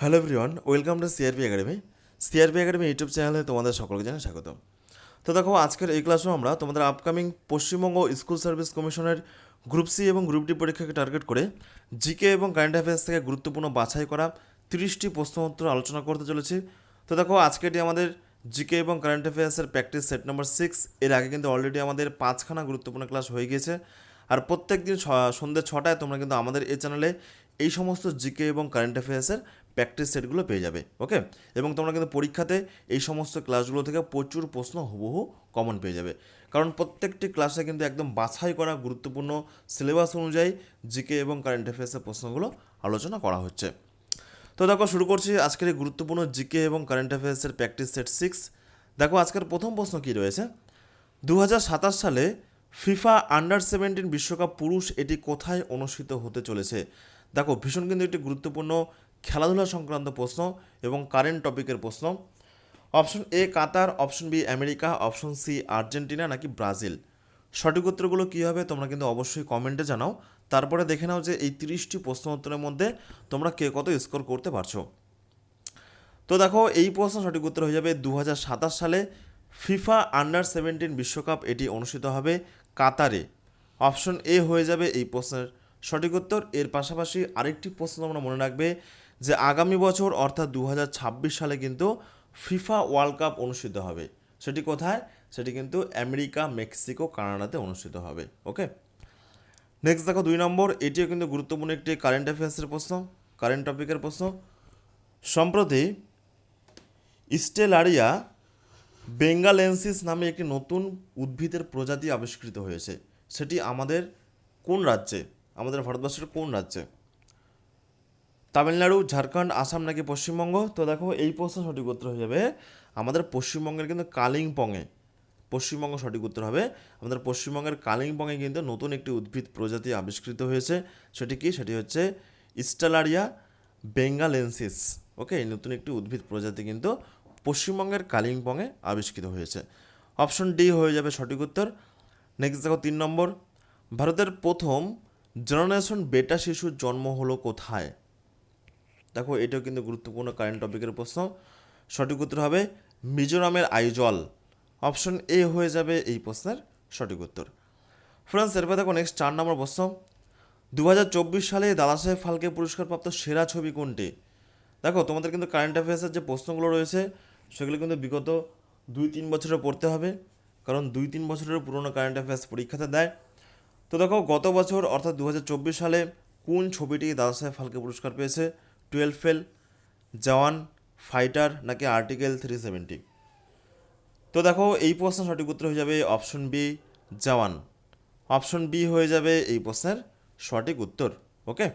Hello everyone welcome to CRP Academy CRP Academy YouTube চ্যানেলে তোমাদের সকলকে জানাই স্বাগত তো দেখো, আজকের এই ক্লাসেও আমরা তোমাদের আপকামিং পশ্চিমবঙ্গ স্কুল সার্ভিস কমিশনের গ্রুপ সি এবং গ্রুপ ডি পরীক্ষাকে টার্গেট করে জিকে এবং কারেন্ট অ্যাফেয়ার্স থেকে গুরুত্বপূর্ণ বাছাই করা তিরিশটি প্রশ্নোত্তর আলোচনা করতে চলেছি। তো দেখো, আজকে এটি আমাদের জিকে এবং কারেন্ট অ্যাফেয়ার্সের প্র্যাকটিস সেট নম্বর সিক্স এর আগে কিন্তু অলরেডি আমাদের পাঁচখানা গুরুত্বপূর্ণ ক্লাস হয়ে গিয়েছে। আর প্রত্যেক দিন সন্ধ্যে ছটায় তোমরা কিন্তু আমাদের এই চ্যানেলে এই সমস্ত জিকে এবং কারেন্ট অ্যাফেয়ার্সের প্র্যাকটিস সেটগুলো পেয়ে যাবে ওকে এবং তোমরা কিন্তু পরীক্ষাতে এই সমস্ত ক্লাসগুলো থেকে প্রচুর প্রশ্ন হুবহু কমন পেয়ে যাবে। কারণ প্রত্যেকটি ক্লাসে কিন্তু একদম বাছাই করা গুরুত্বপূর্ণ সিলেবাস অনুযায়ী জিকে এবং কারেন্ট অ্যাফেয়ার্সের প্রশ্নগুলো আলোচনা করা হচ্ছে। তো দেখো, শুরু করছি আজকের এই গুরুত্বপূর্ণ জিকে এবং কারেন্ট অ্যাফেয়ার্সের প্র্যাকটিস সেট সিক্স দেখো, আজকের প্রথম প্রশ্ন কী রয়েছে? দু হাজার সাতাশ সালে ফিফা আন্ডার সেভেন্টিন বিশ্বকাপ পুরুষ এটি কোথায় অনুষ্ঠিত হতে চলেছে? দেখো, ভীষণ কিন্তু একটি গুরুত্বপূর্ণ খেলাধুলা সংক্রান্ত প্রশ্ন এবং কারেন্ট টপিকের প্রশ্ন। Option A Qatar option B America option C Argentina নাকি ব্রাজিল সঠিক উত্তরগুলো কী হবে তোমরা কিন্তু অবশ্যই কমেন্টে জানাও। তারপরে দেখে নাও যে এই তিরিশটি প্রশ্ন উত্তরের মধ্যে তোমরা কে কত স্কোর করতে পারছ। তো দেখো, এই প্রশ্ন সঠিক উত্তর হয়ে যাবে দু হাজার সাতাশ সালে ফিফা আন্ডার সেভেন্টিন বিশ্বকাপ এটি অনুষ্ঠিত হবে কাতারে। অপশন এ হয়ে যাবে এই প্রশ্নের সঠিক উত্তর। এর পাশাপাশি আরেকটি প্রশ্ন তোমরা মনে রাখবে যে আগামী বছর, অর্থাৎ দু হাজার ছাব্বিশ সালে কিন্তু ফিফা ওয়ার্ল্ড কাপ অনুষ্ঠিত হবে। সেটি কোথায়? সেটি কিন্তু আমেরিকা, মেক্সিকো, কানাডাতে অনুষ্ঠিত হবে। ওকে? নেক্সট দেখো দুই নম্বর। এটিও কিন্তু গুরুত্বপূর্ণ একটি কারেন্ট অ্যাফেয়ার্সের প্রশ্ন কারেন্ট টপিকের প্রশ্ন। সম্প্রতি স্টেলারিয়া বেঙ্গালেন্সিস নামে একটি নতুন উদ্ভিদের প্রজাতি আবিষ্কৃত হয়েছে। সেটি আমাদের কোন রাজ্যে? আমাদের ভারতবর্ষের কোন রাজ্যে? তামিলনাড়ু, ঝাড়খণ্ড, আসাম নাকি পশ্চিমবঙ্গ? তো দেখো, এই প্রশ্ন সঠিক উত্তর হয়ে যাবে, আমাদের পশ্চিমবঙ্গের কিন্তু কালিম্পংয়ে পশ্চিমবঙ্গ সঠিক উত্তর হবে। আমাদের পশ্চিমবঙ্গের কালিম্পংয়ে কিন্তু নতুন একটি উদ্ভিদ প্রজাতি আবিষ্কৃত হয়েছে। সেটি কি? সেটি হচ্ছে স্টেলারিয়া বেঙ্গালেন্সিস। ওকে নতুন একটি উদ্ভিদ প্রজাতি কিন্তু পশ্চিমবঙ্গের কালিম্পংয়ে আবিষ্কৃত হয়েছে। অপশন ডি হয়ে যাবে সঠিক উত্তর। নেক্সট দেখো, তিন নম্বর। ভারতের প্রথম জেনারেশন বেটা শিশুর জন্ম হলো কোথায়? দেখো, এটাও কিন্তু গুরুত্বপূর্ণ কারেন্ট টপিকের প্রশ্ন। সঠিক উত্তর হবে মিজোরামের আইজল। অপশন এ হয়ে যাবে এই প্রশ্নের সঠিক উত্তর। ফ্রান্স, এরপর দেখো নেক্সট চার নম্বর প্রশ্ন। দু হাজার চব্বিশ সালে দাদাসাহেব ফালকে পুরস্কারপ্রাপ্ত সেরা ছবি কোনটি? দেখো, তোমাদের কিন্তু কারেন্ট অ্যাফেয়ার্সের যে প্রশ্নগুলো রয়েছে, সেগুলো কিন্তু বিগত দুই তিন বছরে পড়তে হবে, কারণ দুই তিন বছরের পুরনো কারেন্ট অ্যাফেয়ার্স পরীক্ষাতে দেয়। তো দেখো, গত বছর অর্থাৎ দু হাজার চব্বিশ সালে কোন ছবিটি দাদাসাহেব ফালকে পুরস্কার পেয়েছে? টুয়েলভ ফেল, জওয়ান, ফাইটার নাকি আর্টিকেল থ্রি সেভেন্টি? তো দেখো, এই প্রশ্নের সঠিক উত্তর হয়ে যাবে option B, Jawan. Option B হয়ে যাবে এই প্রশ্নের সঠিক উত্তর, ওকে?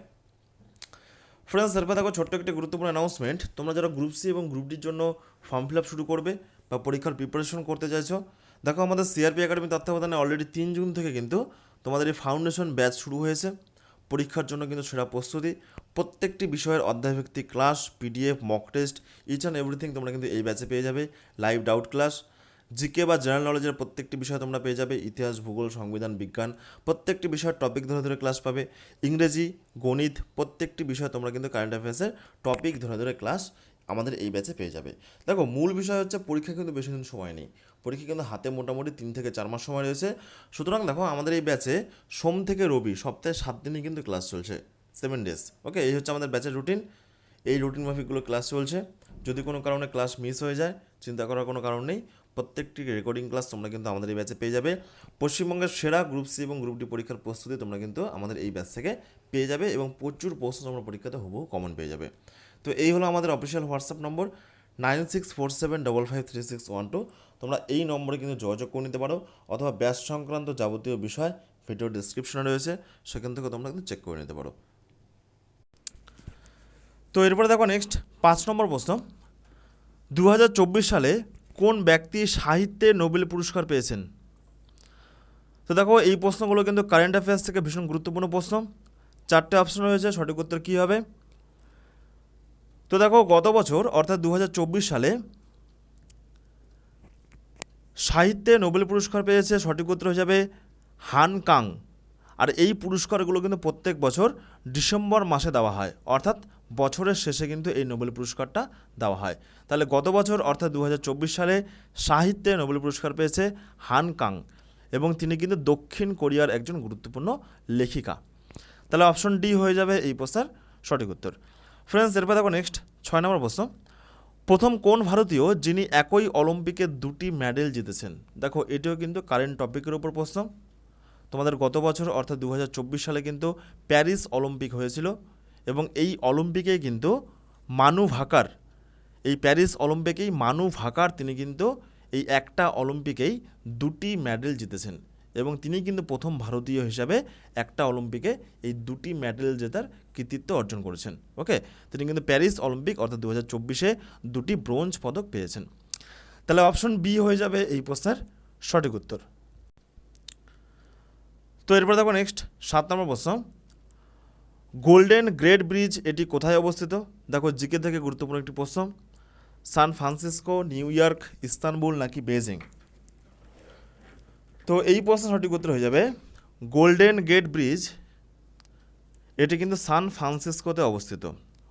ফ্রেন্ডস এরপর দেখো, ছোট্ট একটি গুরুত্বপূর্ণ অ্যানাউন্সমেন্ট তোমরা যারা গ্রুপ সি এবং গ্রুপ ডির জন্য ফর্ম ফিল আপ শুরু করবে বা পরীক্ষার প্রিপারেশন করতে চাইছো, দেখো আমাদের সিআরপি একাডেমি তত্ত্বাবধানে অলরেডি তিন জুন থেকে কিন্তু তোমাদের এই ফাউন্ডেশন ব্যাচ শুরু হয়েছে। পরীক্ষার জন্য কিন্তু সেরা প্রস্তুতি। প্রত্যেকটি বিষয়ের অধ্যায়ভিত্তিক class PDF mock test each and everything তোমরা কিন্তু এই ব্যাচে পেয়ে যাবে। লাইভ ডাউট ক্লাস জিকে বা জেনারেল নলেজের প্রত্যেকটি বিষয় তোমরা পেয়ে যাবে। ইতিহাস, ভূগোল, সংবিধান, বিজ্ঞান, প্রত্যেকটি বিষয়ের টপিক ধরে ধরে ক্লাস পাবে। ইংরেজি, গণিত, প্রত্যেকটি বিষয় তোমরা কিন্তু কারেন্ট অ্যাফেয়ার্সের টপিক ধরে ধরে ক্লাস আমাদের এই ব্যাচে পেয়ে যাবে। দেখো, মূল বিষয় হচ্ছে পরীক্ষা কিন্তু বেশি দিন সময় নেই। পরীক্ষা কিন্তু হাতে মোটামুটি তিন থেকে চার মাস সময় রয়েছে। সুতরাং দেখো, আমাদের এই ব্যাচে সোম থেকে রবি সপ্তাহে সাত দিনই কিন্তু ক্লাস চলছে। সেভেন ডেজ ওকে এই হচ্ছে আমাদের ব্যাচের রুটিন এই রুটিন মাফিকগুলো ক্লাস চলছে। যদি কোনো কারণে ক্লাস মিস হয়ে যায়, চিন্তা করার কোনো কারণ নেই। প্রত্যেকটি রেকর্ডিং ক্লাস তোমরা কিন্তু আমাদের এই ব্যাচে পেয়ে যাবে। পশ্চিমবঙ্গের সেরা গ্রুপ সি এবং গ্রুপ ডি পরীক্ষার প্রস্তুতি তোমরা কিন্তু আমাদের এই ব্যাচ থেকে পেয়ে যাবে এবং প্রচুর প্রশ্ন তোমরা পরীক্ষাতে হুবহু কমন পেয়ে যাবে। তো এই হলো আমাদের official WhatsApp number nine six four seven double five three six one two তোমরা এই নম্বরে কিন্তু যোগাযোগ করে নিতে পারো অথবা ব্যাচ সংক্রান্ত যাবতীয় বিষয় ভিডিও ডিসক্রিপশনে রয়েছে। সেখান থেকে তোমরা কিন্তু চেক করে নিতে পারো। তো এরপরে দেখো নেক্সট পাঁচ নম্বর প্রশ্ন। দু হাজার চব্বিশ সালে কোন ব্যক্তি সাহিত্যে নোবেল পুরস্কার পেয়েছেন? তো দেখো, এই প্রশ্নগুলো কিন্তু কারেন্ট অ্যাফেয়ার্স থেকে ভীষণ গুরুত্বপূর্ণ প্রশ্ন। চারটে অপশন রয়েছে, সঠিক উত্তর কী হবে? তো দেখো, গত বছর, অর্থাৎ দু হাজার চব্বিশ সালে সাহিত্যে নোবেল পুরস্কার পেয়েছে, সঠিক উত্তর হয়ে যাবে হান কাং। আর এই পুরস্কারগুলো কিন্তু প্রত্যেক বছর ডিসেম্বর মাসে দেওয়া হয়, অর্থাৎ বছরের শেষে কিন্তু এই নোবেল পুরস্কারটা দেওয়া হয়। তাহলে গত বছর অর্থাৎ দু হাজার চব্বিশ সালে সাহিত্যে নোবেল পুরস্কার পেয়েছে হান কাং এবং তিনি কিন্তু দক্ষিণ কোরিয়ার একজন গুরুত্বপূর্ণ লেখিকা। তাহলে অপশন ডি হয়ে যাবে এই প্রশ্নের সঠিক উত্তর। ফ্রেন্ডস এরপর দেখো নেক্সট ছয় নম্বর প্রশ্ন। প্রথম কোন ভারতীয় যিনি একই অলিম্পিকে দুটি মেডেল জিতেছেন? দেখো, এটিও কিন্তু কারেন্ট টপিকের উপর প্রশ্ন। তোমাদের গত বছর অর্থাৎ দু হাজার চব্বিশ সালে কিন্তু প্যারিস অলিম্পিক হয়েছিল। এবং এই অলিম্পিকে কিন্তু মানু ভাকার, এই প্যারিস অলিম্পিকেই মানু ভাকার, তিনি কিন্তু এই একটা অলিম্পিকেই দুটি মেডেল জিতেছেন এবং তিনি কিন্তু প্রথম ভারতীয় হিসাবে একটা অলিম্পিকে এই দুটি মেডেল জেতার কৃতিত্ব অর্জন করেছেন। ওকে? তিনি কিন্তু প্যারিস অলিম্পিক অর্থাৎ দু হাজার চব্বিশে দুটি ব্রোঞ্জ পদক পেয়েছেন। তাহলে অপশন বি হয়ে যাবে এই প্রশ্নের সঠিক উত্তর। তো এরপর দেখো নেক্সট, সাত নম্বর প্রশ্ন। গোল্ডেন গ্রেট ব্রিজ, এটি কোথায় অবস্থিত? দেখো, জিকে থেকে গুরুত্বপূর্ণ একটি প্রশ্ন। San Francisco, New York, Istanbul নাকি বেজিং তো এই প্রশ্ন সঠিক উত্তর হয়ে যাবে, গোল্ডেন গেট ব্রিজ, এটি কিন্তু সান ফ্রান্সিসকোতে অবস্থিত।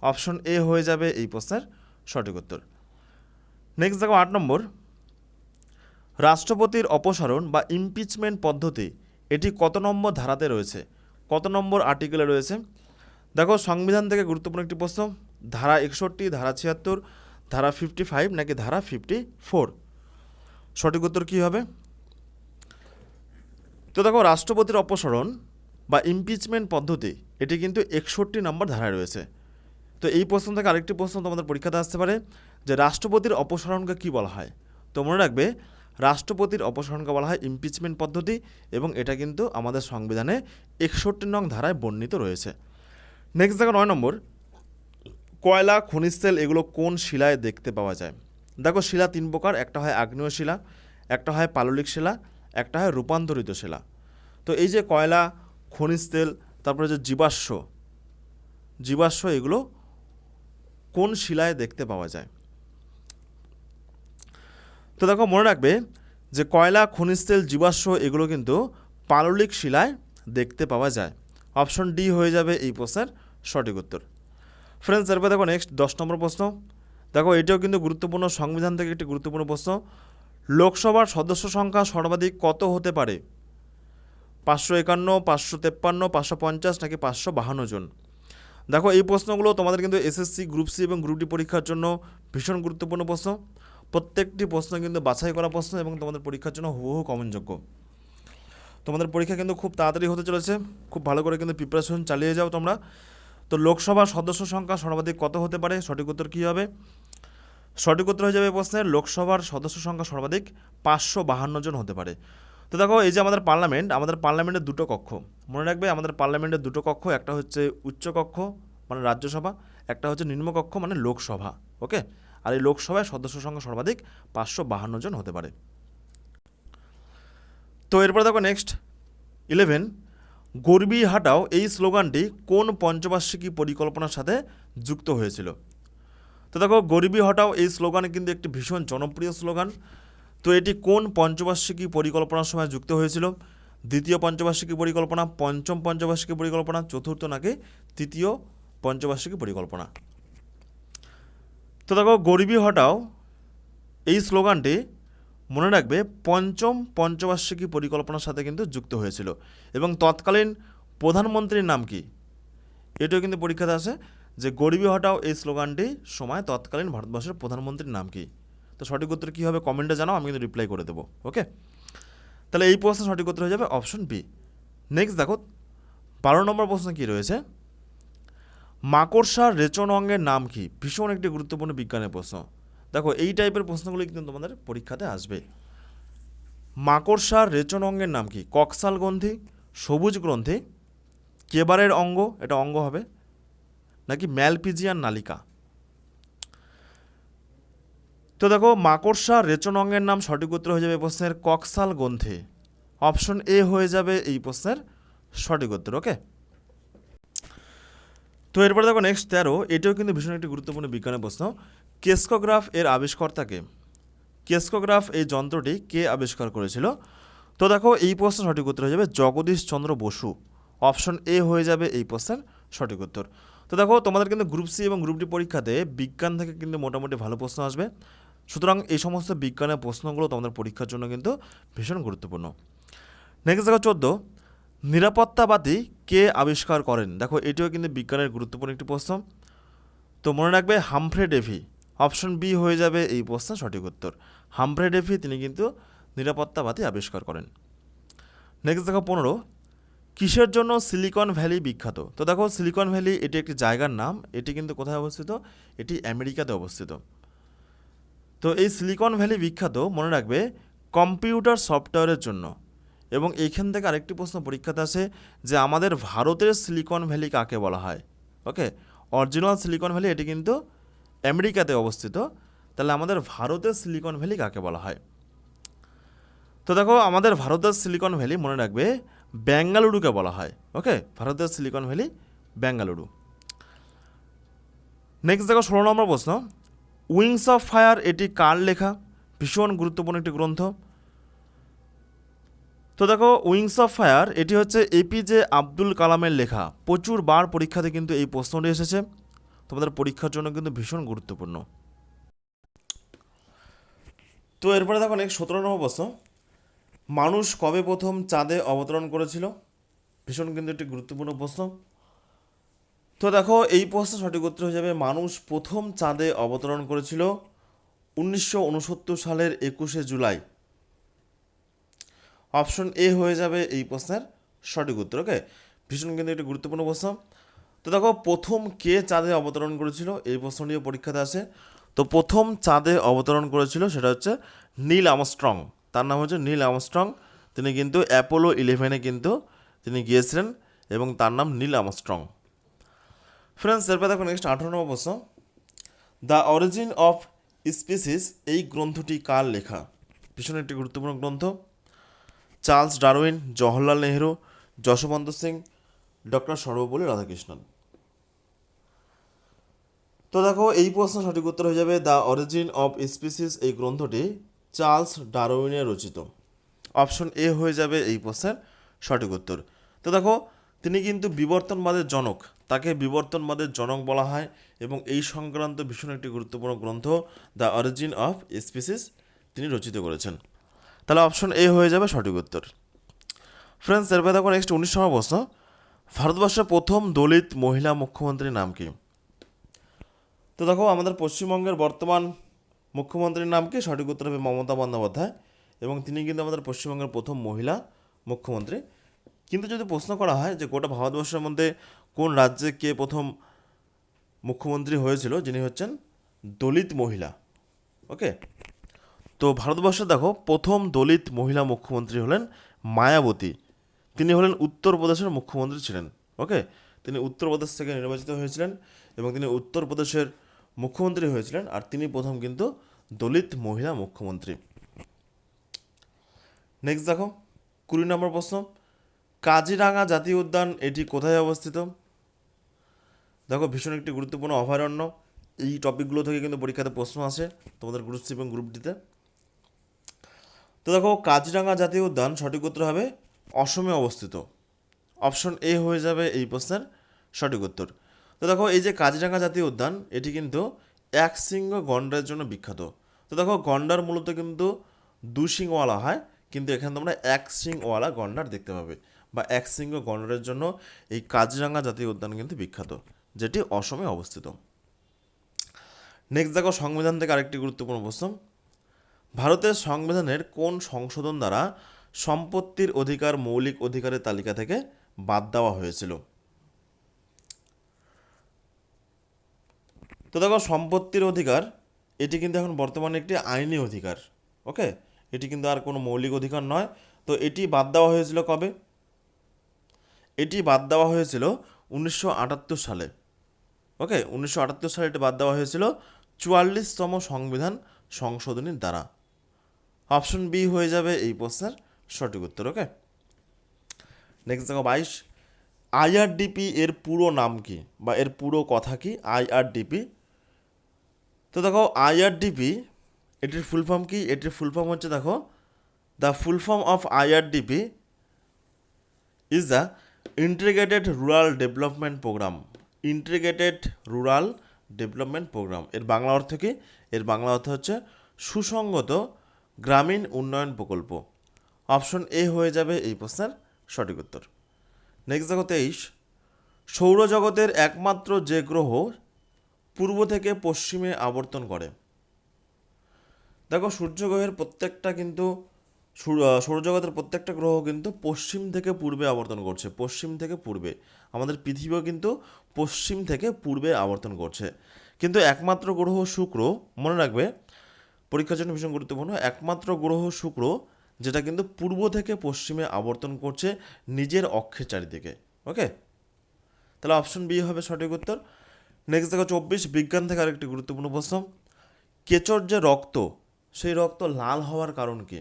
অপশন এ হয়ে যাবে এই প্রশ্নের সঠিক উত্তর। নেক্সট দেখো আট নম্বর। রাষ্ট্রপতির অপসারণ বা ইমপিচমেন্ট পদ্ধতি, এটি কত নম্বর ধারাতে রয়েছে? কত নম্বর আর্টিকেলে রয়েছে? দেখো, সংবিধান থেকে গুরুত্বপূর্ণ একটি প্রশ্ন, ধারা একষট্টি, ধারা ছিয়াত্তর, ধারা ফিফটি ফাইভ নাকি ধারা ফিফটি ফোর সঠিক উত্তর কী হবে? তো দেখো, রাষ্ট্রপতির অপসারণ বা ইমপিচমেন্ট পদ্ধতি, এটি কিন্তু একষট্টি নম্বর ধারায় রয়েছে। তো এই প্রশ্ন থেকে আরেকটি প্রশ্ন তোমাদের পরীক্ষাতে আসতে পারে, যে রাষ্ট্রপতির অপসারণকে কী বলা হয়? তো মনে রাখবে, রাষ্ট্রপতির অপসারণকে বলা হয় ইমপিচমেন্ট পদ্ধতি এবং এটা কিন্তু আমাদের সংবিধানে একষট্টি নং ধারায় বর্ণিত রয়েছে। নেক্সট দেখো নয় নম্বর। কয়লা, খনিজ তেল এগুলো কোন শিলায় দেখতে পাওয়া যায়? দেখো শিলা তিন প্রকার, একটা হয় আগ্নেয় শিলা, একটা হয় পাললিক শিলা, একটা হয় রূপান্তরিত শিলা। তো এই যে কয়লা, খনিজ তেল, তারপরে যে জীবাশ্ম জীবাশ্ম এগুলো কোন শিলায় দেখতে পাওয়া যায়? তো দেখো মনে রাখবে যে কয়লা, খনিজ তেল, জীবাশ্ম এগুলো কিন্তু পাললিক শিলায় দেখতে পাওয়া যায়। অপশন ডি হয়ে যাবে এই প্রশ্নের সঠিক উত্তর। ফ্রেন্ডস, এরপর দেখো নেক্সট দশ নম্বর প্রশ্ন। দেখো, এটাও কিন্তু গুরুত্বপূর্ণ, সংবিধান থেকে একটি গুরুত্বপূর্ণ প্রশ্ন। লোকসভার সদস্য সংখ্যা সর্বাধিক কত হতে পারে? পাঁচশো একান্ন, পাঁচশো তেপ্পান্ন, পাঁচশো পঞ্চাশ নাকি পাঁচশো বাহান্ন জন? দেখো, এই প্রশ্নগুলো তোমাদের কিন্তু এসএসসি গ্রুপ সি এবং গ্রুপ ডি পরীক্ষার জন্য ভীষণ গুরুত্বপূর্ণ প্রশ্ন। প্রত্যেকটি প্রশ্ন কিন্তু বাছাই করা প্রশ্ন এবং তোমাদের পরীক্ষার জন্য হুবহু কমনযোগ্য। তোমাদের পরীক্ষা কিন্তু খুব তাড়াতাড়ি হতে চলেছে। খুব ভালো করে কিন্তু প্রিপারেশন চালিয়ে যাও তোমরা। তো লোকসভার সদস্য সংখ্যা সর্বাধিক কত হতে পারে? সঠিক উত্তর কী হবে? সঠিক উত্তর হয়ে যাবে এই প্রশ্নের লোকসভার সদস্য সংখ্যা সর্বাধিক পাঁচশো বাহান্ন জন হতে পারে। তো দেখো, এই যে আমাদের পার্লামেন্ট, আমাদের পার্লামেন্টের দুটো কক্ষ। মনে রাখবে, আমাদের পার্লামেন্টের দুটো কক্ষ, একটা হচ্ছে উচ্চ কক্ষ মানে রাজ্যসভা, একটা হচ্ছে নিম্নকক্ষ মানে লোকসভা, ওকে? আর এই লোকসভায় সদস্য সংখ্যা সর্বাধিক পাঁচশো বাহান্ন জন হতে পারে। তো এরপর দেখো নেক্সট ইলেভেন গর্বি হাটাও এই স্লোগানটি কোন পঞ্চবার্ষিকী পরিকল্পনার সাথে যুক্ত হয়েছিল? তো দেখো, গরিবি হটাও এই স্লোগান কিন্তু একটি ভীষণ জনপ্রিয় স্লোগান। তো এটি কোন পঞ্চবার্ষিকী পরিকল্পনার সময় যুক্ত হয়েছিল? দ্বিতীয় পঞ্চবার্ষিকী পরিকল্পনা, পঞ্চম পঞ্চবার্ষিকী পরিকল্পনা, চতুর্থ নাকি তৃতীয় পঞ্চবার্ষিকী পরিকল্পনা? তো দেখো, গরিবি হটাও এই স্লোগানটি মনে রাখবে পঞ্চম পঞ্চবার্ষিকী পরিকল্পনার সাথে কিন্তু যুক্ত হয়েছিল। এবং তৎকালীন প্রধানমন্ত্রীর নাম কি? এটাও কিন্তু পরীক্ষাতে আসে যে গরিবী হটাও এই স্লোগানটি সময় তৎকালীন ভারতবর্ষের প্রধানমন্ত্রীর নাম কি? তো সঠিক উত্তর কী হবে কমেন্টে জানাও, আমি কিন্তু রিপ্লাই করে দেবো ওকে তাহলে এই প্রশ্ন সঠিক উত্তর হয়ে যাবে অপশন বি নেক্সট দেখো, বারো নম্বর প্রশ্ন কী রয়েছে? মাকড়সার রেচন অঙ্গের নাম কি? ভীষণ একটি গুরুত্বপূর্ণ বিজ্ঞানের প্রশ্ন। দেখো, এই টাইপের প্রশ্নগুলি কিন্তু তোমাদের পরীক্ষাতে আসবে। মাকড়সার রেচন অঙ্গের নাম কি? কক্সাল গ্রন্থি, সবুজ গ্রন্থি, কেবারের অঙ্গ, এটা অঙ্গ হবে, নাকি ম্যালপিজিয়ান নালিকা? তো দেখো মাকড়সা রেচন অঙ্গের নাম সঠিক উত্তর হয়ে যাবে প্রশ্নের কক্সাল গ্রন্থি। অপশন এ হয়ে যাবে এই প্রশ্নের সঠিক উত্তর, ওকে? তো এরপরে দেখো নেক্সট তেরো, এটাও কিন্তু ভীষণ একটি গুরুত্বপূর্ণ বিজ্ঞানের প্রশ্ন। কেস্কোগ্রাফ এর আবিষ্কর্তাকে। কেস্কোগ্রাফ এই যন্ত্রটি কে আবিষ্কার করেছিল? তো দেখো, এই প্রশ্ন সঠিক উত্তর হয়ে যাবে জগদীশ চন্দ্র বসু। অপশন এ হয়ে যাবে এই প্রশ্নের সঠিক উত্তর। তো দেখো, তোমাদের কিন্তু গ্রুপ সি এবং গ্রুপ ডি পরীক্ষাতে বিজ্ঞান থেকে কিন্তু মোটামুটি ভালো প্রশ্ন আসবে। সুতরাং এই সমস্ত বিজ্ঞানের প্রশ্নগুলো তোমাদের পরীক্ষার জন্য কিন্তু ভীষণ গুরুত্বপূর্ণ। নেক্সট দেখো চোদ্দ। নিরাপত্তাবাদী কে আবিষ্কার করেন? দেখো, এটিও কিন্তু বিজ্ঞানের গুরুত্বপূর্ণ একটি প্রশ্ন। তো মনে রাখবে হামফ্রে ডেভি। অপশন বি হয়ে যাবে এই প্রশ্নের সঠিক উত্তর। হামফ্রে ডেভি তিনি কিন্তু নিরাপত্তাবাদী আবিষ্কার করেন। নেক্সট দেখো পনেরো। কিসের জন্য সিলিকন ভ্যালি বিখ্যাত? তো দেখো সিলিকন ভ্যালি এটি একটি জায়গার নাম। এটি কিন্তু কোথায় অবস্থিত? এটি আমেরিকাতে অবস্থিত। তো এই সিলিকন ভ্যালি বিখ্যাত, মনে রাখবে, কম্পিউটার সফটওয়্যারের জন্য। এবং এইখান থেকে আরেকটি প্রশ্ন পরীক্ষাতে আসে যে আমাদের ভারতের সিলিকন ভ্যালি কাকে বলা হয়? ওকে? অরিজিনাল সিলিকন ভ্যালি এটি কিন্তু আমেরিকাতে অবস্থিত, তাহলে আমাদের ভারতের সিলিকন ভ্যালি কাকে বলা হয়? তো দেখো, আমাদের ভারতের সিলিকন ভ্যালি মনে রাখবে বেঙ্গালুরুকে বলা হয়, ওকে? ভারতের সিলিকন ভ্যালি বেঙ্গালুরু নেক্সট দেখো, ষোলো নম্বর প্রশ্ন। উইংস অফ ফায়ার, এটি কার লেখা? ভীষণ গুরুত্বপূর্ণ একটি গ্রন্থ। তো দেখো, উইংস অফ ফায়ার, এটি হচ্ছে এপিজে আব্দুল কালামের লেখা। প্রচুর বার পরীক্ষাতে কিন্তু এই প্রশ্নটি এসেছে। তোমাদের পরীক্ষার জন্য কিন্তু ভীষণ গুরুত্বপূর্ণ। তো এরপরে দেখো নেক্সট সতেরো নম্বর প্রশ্ন। মানুষ কবে প্রথম চাঁদে অবতরণ করেছিল? ভীষণ কিন্তু একটি গুরুত্বপূর্ণ প্রশ্ন। তো দেখো, এই প্রশ্ন সঠিক উত্তর হয়ে যাবে মানুষ প্রথম চাঁদে অবতরণ করেছিল উনিশশো উনসত্তর সালের একুশে জুলাই। অপশন এ হয়ে যাবে এই প্রশ্নের সঠিক উত্তর ওকে ভীষণ কিন্তু একটি গুরুত্বপূর্ণ প্রশ্ন। তো দেখো, প্রথম কে চাঁদে অবতরণ করেছিল? এই প্রশ্নটিও পরীক্ষাতে আসে। তো প্রথম চাঁদে অবতরণ করেছিল সেটা হচ্ছে নীল আমস্ট্রং। তার নাম হচ্ছে নীল আমস্ট্রং। তিনি কিন্তু অ্যাপোলো ইলেভেনে কিন্তু তিনি গিয়েছিলেন এবং তার নাম নীল আমস্ট্রং। ফ্রেন্ডস, এরপর দেখো নেক্সট আঠারো নম্বর প্রশ্ন। দ্য অরিজিন অফ স্পিসিস এই গ্রন্থটি কার লেখা? ভীষণ একটি গুরুত্বপূর্ণ গ্রন্থ। Charles Darwin, Jawaharlal Nehru, Jaswant Singh, doctor Sarvepalli Radhakrishnan. তো দেখো, এই প্রশ্ন সঠিক উত্তর হয়ে যাবে দ্য অরিজিন অফ স্পিসিস এই গ্রন্থটি চার্লস ডারউইনে রচিত। অপশন এ হয়ে যাবে এই প্রশ্নের সঠিক উত্তর। তো দেখো, তিনি কিন্তু বিবর্তনবাদের জনক। তাকে বিবর্তনবাদের জনক বলা হয় এবং এই সংক্রান্ত ভীষণ একটি গুরুত্বপূর্ণ গ্রন্থ দ্য অরিজিন অফ স্পিসিস তিনি রচিত করেছেন। তাহলে অপশন এ হয়ে যাবে সঠিক উত্তর। ফ্রেন্ডস এরপরে দেখো নেক্সট উনিশ নম্বর প্রশ্ন। ভারতবর্ষের প্রথম দলিত মহিলা মুখ্যমন্ত্রীর নাম কি? তো দেখো, আমাদের পশ্চিমবঙ্গের বর্তমান মুখ্যমন্ত্রীর নাম কি? সঠিক উত্তর হবে মমতা বন্দ্যোপাধ্যায়। এবং তিনি কিন্তু আমাদের পশ্চিমবঙ্গের প্রথম মহিলা মুখ্যমন্ত্রী। কিন্তু যদি প্রশ্ন করা হয় যে গোটা ভারতবর্ষের মধ্যে কোন রাজ্যে কে প্রথম মুখ্যমন্ত্রী হয়েছিল, যিনি হচ্ছেন দলিত মহিলা, ওকে? তো ভারতবর্ষে দেখো, প্রথম দলিত মহিলা মুখ্যমন্ত্রী হলেন মায়াবতী। তিনি হলেন উত্তরপ্রদেশের মুখ্যমন্ত্রী ছিলেন, ওকে? তিনি উত্তরপ্রদেশ থেকে নির্বাচিত হয়েছিলেন এবং তিনি উত্তরপ্রদেশের মুখ্যমন্ত্রী হয়েছিলেন আর তিনি প্রথম কিন্তু দলিত মহিলা মুখ্যমন্ত্রী। নেক্সট দেখো, কুড়ি নম্বর প্রশ্ন, কাজিরাঙা জাতীয় উদ্যান এটি কোথায় অবস্থিত? দেখো, ভীষণ একটি গুরুত্বপূর্ণ অভয়ারণ্য। এই টপিকগুলো থেকে কিন্তু পরীক্ষাতে প্রশ্ন আসে তোমাদের গ্রুপ সি এবং গ্রুপ ডিতে তো। দেখো, কাজিরাঙা জাতীয় উদ্যান সঠিক উত্তর হবে, অসমে অবস্থিত। অপশন এ হয়ে যাবে এই প্রশ্নের সঠিক উত্তর। তো দেখো, এই যে কাজিরাঙা জাতীয় উদ্যান, এটি কিন্তু এক সিংহ গন্ডারের জন্য বিখ্যাত। তো দেখো, গন্ডার মূলত কিন্তু দু সিংওয়ালা হয়, কিন্তু এখানে তোমরা এক সিংওয়ালা গন্ডার দেখতে পাবে বা এক সিংহ গন্ডারের জন্য এই কাজিরাঙা জাতীয় উদ্যান কিন্তু বিখ্যাত, যেটি অসমে অবস্থিত। নেক্সট দেখো, সংবিধান থেকে আরেকটি গুরুত্বপূর্ণ প্রশ্ন। ভারতের সংবিধানের কোন সংশোধন দ্বারা সম্পত্তির অধিকার মৌলিক অধিকারের তালিকা থেকে বাদ দেওয়া হয়েছিল? তো দেখো সম্পত্তির অধিকার, এটি কিন্তু এখন বর্তমানে একটি আইনি অধিকার ওকে এটি কিন্তু আর কোনো মৌলিক অধিকার নয়। তো এটি বাদ দেওয়া হয়েছিল কবে? এটি বাদ দেওয়া হয়েছিল উনিশশো আটাত্তর সালে ওকে উনিশশো আটাত্তর সালে এটি বাদ দেওয়া হয়েছিল চুয়াল্লিশতম সংবিধান সংশোধনীর দ্বারা। অপশন বি হয়ে যাবে এই প্রশ্নের সঠিক উত্তর ওকে নেক্সট দেখো বাইশ। আইআরডিপি এর পুরো নাম কি বা এর পুরো কথা কি? আইআরডিপি তো দেখো আইআরডিপি এটির ফুল ফর্ম কি? এটির ফুল ফর্ম হচ্ছে দেখো the full form of IRDP is the integrated rural development programme integrated rural development programme এর বাংলা অর্থ কি? এর বাংলা অর্থ হচ্ছে সুসংগত গ্রামীণ উন্নয়ন প্রকল্প। অপশন এ হয়ে যাবে এই প্রশ্নের সঠিক উত্তর। নেক্সট দেখো তেইশ। সৌরজগতের একমাত্র যে গ্রহ পূর্ব থেকে পশ্চিমে আবর্তন করে। দেখো, সূর্যগ্রহের প্রত্যেকটা কিন্তু সৌরজগতের প্রত্যেকটা গ্রহ কিন্তু পশ্চিম থেকে পূর্বে আবর্তন করছে, পশ্চিম থেকে পূর্বে। আমাদের পৃথিবীও কিন্তু পশ্চিম থেকে পূর্বে আবর্তন করছে। কিন্তু একমাত্র গ্রহ শুক্র, মনে রাখবে, পরীক্ষার জন্য ভীষণ গুরুত্বপূর্ণ, একমাত্র গ্রহ শুক্র, যেটা কিন্তু পূর্ব থেকে পশ্চিমে আবর্তন করছে নিজের অক্ষের চারিদিকে ওকে তাহলে অপশন বি হবে সঠিক উত্তর। নেক্সট দেখো চব্বিশ, বিজ্ঞান থেকে আরেকটি গুরুত্বপূর্ণ প্রশ্ন। কেচর যে রক্ত, সেই রক্ত লাল হওয়ার কারণ কি?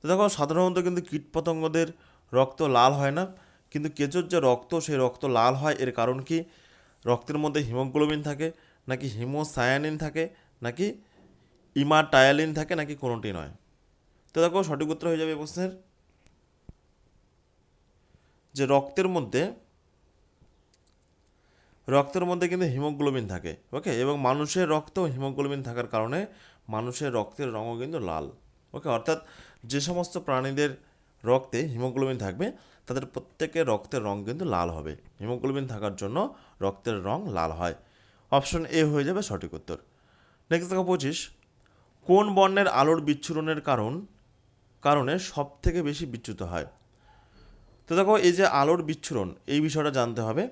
তো দেখো, সাধারণত কিন্তু কীটপতঙ্গদের রক্ত লাল হয় না, কিন্তু কেঁচোর যে রক্ত, সেই রক্ত লাল হয়। এর কারণ কি? রক্তের মধ্যে হিমোগ্লোবিন থাকে, নাকি হিমোসায়ানিন থাকে, নাকি ইমাটায়ালিন থাকে, নাকি কোনোটি নয়। তো দেখো, সঠিক উত্তর হয়ে যাবে প্রশ্নের। যে রক্তের মধ্যে রক্তের মধ্যে কিন্তু হিমোগ্লোবিন থাকে ওকে এবং মানুষের রক্তেও হিমোগ্লোবিন থাকার কারণে মানুষের রক্তের রঙও কিন্তু লাল ওকে অর্থাৎ যে সমস্ত প্রাণীদের রক্তে হিমোগ্লোবিন থাকবে, তাদের প্রত্যেকের রক্তের রং কিন্তু লাল হবে। হিমোগ্লোবিন থাকার জন্য রক্তের রং লাল হয়। অপশন এ হয়ে যাবে সঠিক উত্তর। নেক্সট দেখো পঁচিশ। কোন বর্ণের আলোর বিচ্ছুরণের কারণ, কারণে সব থেকে বেশি বিচ্যুত হয়? তো দেখো এই যে আলোর বিচ্ছুরণ, এই বিষয়টা জানতে হবে।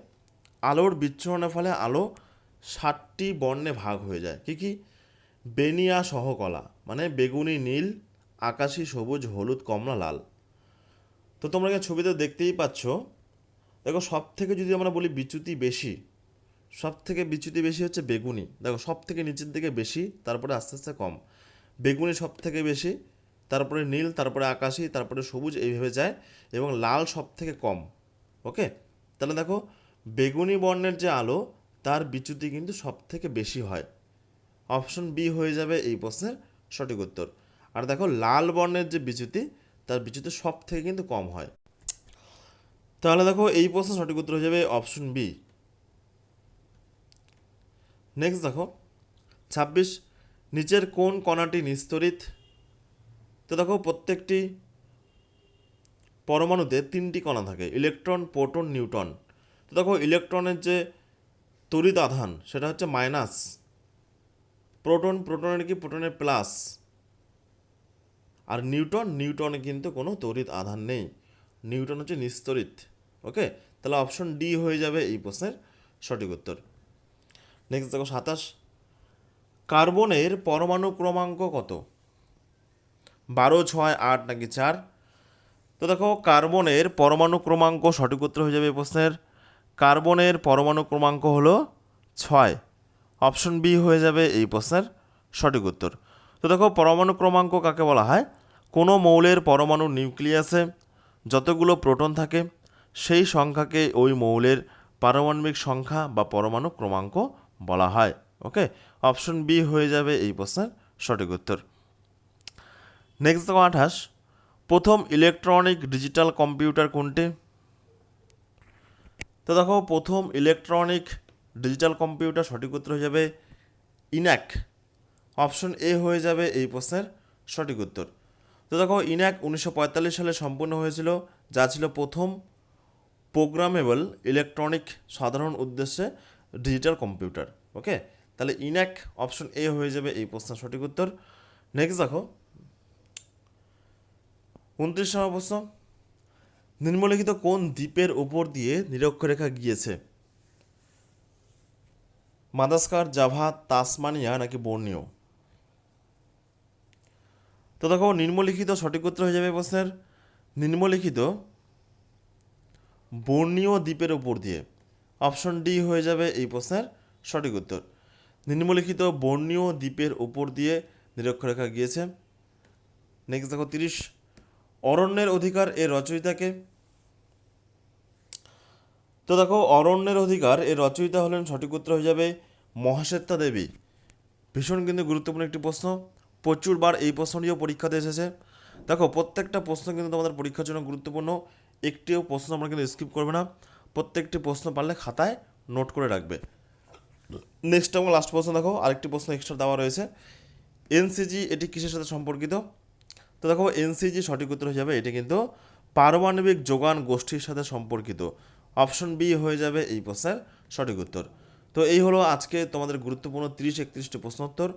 আলোর বিচ্ছুরণের ফলে আলো ষাটটি বর্ণে ভাগ হয়ে যায়। কী কী? বেনিয়া সহকলা মানে বেগুনি, নীল, আকাশি, সবুজ, হলুদ, কমলা, লাল। তো তোমরা এখানে ছবিতে দেখতেই পাচ্ছ? দেখো সব থেকে যদি আমরা বলি বিচ্যুতি বেশি সব থেকে বিচ্যুতি বেশি হচ্ছে বেগুনি। দেখো সব থেকে নিচের দিকে বেশি, তারপরে আস্তে আস্তে কম। বেগুনি সব থেকে বেশি, তারপরে নীল, তারপরে আকাশি, তারপরে সবুজ, এইভাবে যায় এবং লাল সব থেকে কম। ওকে? তাহলে দেখো বেগুনি বর্ণের যে আলো, তার বিচ্যুতি কিন্তু সব থেকে বেশি হয়। অপশন বি হয়ে যাবে এই প্রশ্নের সঠিক উত্তর। আর দেখো, লাল বর্ণের যে বিচ্যুতি, তার বিচ্যুতি সব থেকে কিন্তু কম হয়। তাহলে দেখো, এই প্রশ্নের সঠিক উত্তর হয়ে যাবে অপশন বি। নেক্সট দেখো, ছাব্বিশ, নিচের কোন কণাটি নিস্তরিত? তো দেখো, প্রত্যেকটি পরমাণুতে তিনটি কণা থাকে, ইলেকট্রন, প্রোটন নিউটন তো দেখো ইলেকট্রনের যে তড়িৎ আধান সেটা হচ্ছে মাইনাস প্রোটন প্রোটনের কি? প্রোটনের প্লাস আর নিউটন নিউটনে কিন্তু কোনো তড়িৎ আধান নেই। নিউটন হচ্ছে নিস্তরিত ওকে তাহলে অপশন ডি হয়ে যাবে এই প্রশ্নের সঠিক উত্তর। নেক্সট দেখো সাতাশ। কার্বনের পরমাণু ক্রমাঙ্ক কত? বারো, ছয়, আট নাকি চার? তো দেখো কার্বনের পরমাণু ক্রমাঙ্ক সঠিক উত্তর হয়ে যাবে এই প্রশ্নের। কার্বনের পরমাণু ক্রমাঙ্ক হলো ছয়। অপশন বি হয়ে যাবে এই প্রশ্নের সঠিক উত্তর। তো দেখো, পরমাণু ক্রমাঙ্ক কাকে বলা হয়? কোনো মৌলের পরমাণু নিউক্লিয়াসে যতগুলো প্রোটন থাকে, সেই সংখ্যাকে ওই মৌলের পারমাণবিক সংখ্যা বা পরমাণু ক্রমাঙ্ক বলা হয়। ওকে? অপশন বি হয়ে যাবে এই প্রশ্নের সঠিক উত্তর। নেক্সট আঠাশ। প্রথম ইলেকট্রনিক ডিজিটাল কম্পিউটার কোনটি? তো দেখো, প্রথম ইলেকট্রনিক ডিজিটাল কম্পিউটার সঠিক উত্তর হয়ে যাবে ইন্যাক অপশন এ হয়ে যাবে এই প্রশ্নের সঠিক উত্তর। তো দেখো ইন্যাক উনিশশো সালে সম্পূর্ণ হয়েছিল, যা ছিল প্রথম প্রোগ্রামেবল ইলেকট্রনিক সাধারণ উদ্দেশ্যে ডিজিটাল কম্পিউটার ওকে তাহলে ইন্যাক অপশন এ হয়ে যাবে এই প্রশ্নের সঠিক উত্তর। নেক্সট দেখো, উনত্রিশ নম্বর প্রশ্ন। নিম্নলিখিত কোন দ্বীপের উপর দিয়ে নিরক্ষরেখা গিয়েছে? মাদাসকার, জাভা, তাসমানিয়া নাকি বর্নিও তো দেখো, নিম্নলিখিত সঠিক উত্তর হয়ে যাবে প্রশ্নের। নিম্নলিখিত বর্ণীয় দ্বীপের উপর দিয়ে। অপশন ডি হয়ে যাবে এই প্রশ্নের সঠিক উত্তর। নিম্নলিখিত বর্ণীয় দ্বীপের উপর দিয়ে নিরক্ষরেখা গিয়েছে। নেক্সট দেখো, তিরিশ। অরণ্যের অধিকার এর রচয়িতাকে তো দেখো, অরণ্যের অধিকার এর রচয়িতা হলেন সঠিক উত্তর হয়ে যাবে মহাশ্বেতা দেবী। ভীষণ কিন্তু গুরুত্বপূর্ণ একটি প্রশ্ন। প্রচুরবার এই প্রশ্নটিও পরীক্ষাতে এসেছে। দেখো, প্রত্যেকটা প্রশ্ন কিন্তু তোমাদের পরীক্ষার জন্য গুরুত্বপূর্ণ। একটিও প্রশ্ন আমরা কিন্তু স্কিপ করবে না। প্রত্যেকটি প্রশ্ন পারলে খাতায় নোট করে রাখবে। নেক্সট এবং লাস্ট প্রশ্ন দেখো, আরেকটি প্রশ্ন এক্সট্রা দেওয়া রয়েছে। এনসিজি এটি কিসের সাথে সম্পর্কিত? তো দেখো এনসিজি সঠিক উত্তর হয়ে যাবে, এটি কিন্তু পারমাণবিক যোগান গোষ্ঠীর সাথে সম্পর্কিত। অপশন বি হয়ে যাবে এই প্রশ্নের সঠিক উত্তর। তো এই হলো আজকে তোমাদের গুরুত্বপূর্ণ তিরিশ একত্রিশটি প্রশ্ন উত্তর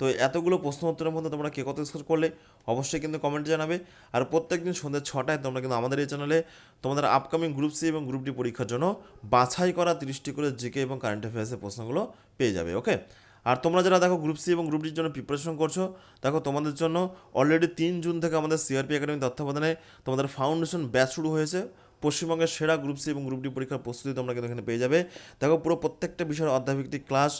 তো এতগুলো প্রশ্ন উত্তরের মধ্যে তোমরা কে কত স্কোর করলে অবশ্যই কিন্তু কমেন্টে জানাবে। আর প্রত্যেকদিন সন্ধ্যে ছটায় তোমরা কিন্তু আমাদের এই চ্যানেলে তোমাদের আপকামিং গ্রুপ সি এবং গ্রুপ ডি পরীক্ষার জন্য বাছাই করা তিরিশটি করে জিকে এবং কারেন্ট অ্যাফেয়ার্সের প্রশ্নগুলো পেয়ে যাবে ওকে আর তোমরা যারা দেখো গ্রুপ সি এবং গ্রুপ ডির জন্য প্রিপারেশন করছ, দেখো তোমাদের জন্য অলরেডি তিন জুন থেকে আমাদের সিআরপি একাডেমি তত্ত্বাবধানে তোমাদের ফাউন্ডেশন ব্যাচ শুরু হয়েছে। পশ্চিমবঙ্গের সেরা গ্রুপ সি এবং গ্রুপ ডি পরীক্ষার প্রস্তুতি তোমরা কিন্তু এখানে পেয়ে যাবে। দেখো পুরো প্রত্যেকটা বিষয়ের অধ্যায়ভিত্তিক class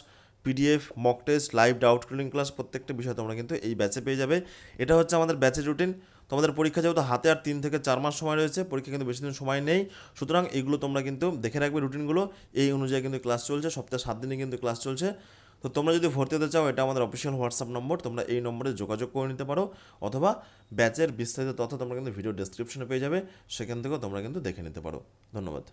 PDF mock test live doubt cleaning class প্রত্যেকটা বিষয় তোমরা কিন্তু এই ব্যাচে পেয়ে যাবে। এটা হচ্ছে আমাদের ব্যাচের রুটিন তোমাদের পরীক্ষা যেহেতু হাতে আর তিন থেকে চার মাস সময় রয়েছে পরীক্ষা কিন্তু বেশি দিন সময় নেই। সুতরাং এগুলো তোমরা কিন্তু দেখে রাখবে রুটিনগুলো এই অনুযায়ী কিন্তু ক্লাস চলছে, সপ্তাহে সাত দিনে কিন্তু ক্লাস চলছে। তো তোমরা যদি ভর্তি হতে চাও, এটা আমাদের অফিসিয়াল হোয়াটসঅ্যাপ নম্বর তোমরা এই নম্বরে যোগাযোগ করে নিতে পারো, অথবা ব্যাচের বিস্তারিত তথ্য তোমরা কিন্তু ভিডিও ডেসক্রিপশনে পেয়ে যাবে, সেখান থেকেও তোমরা কিন্তু দেখে নিতে পারো। ধন্যবাদ।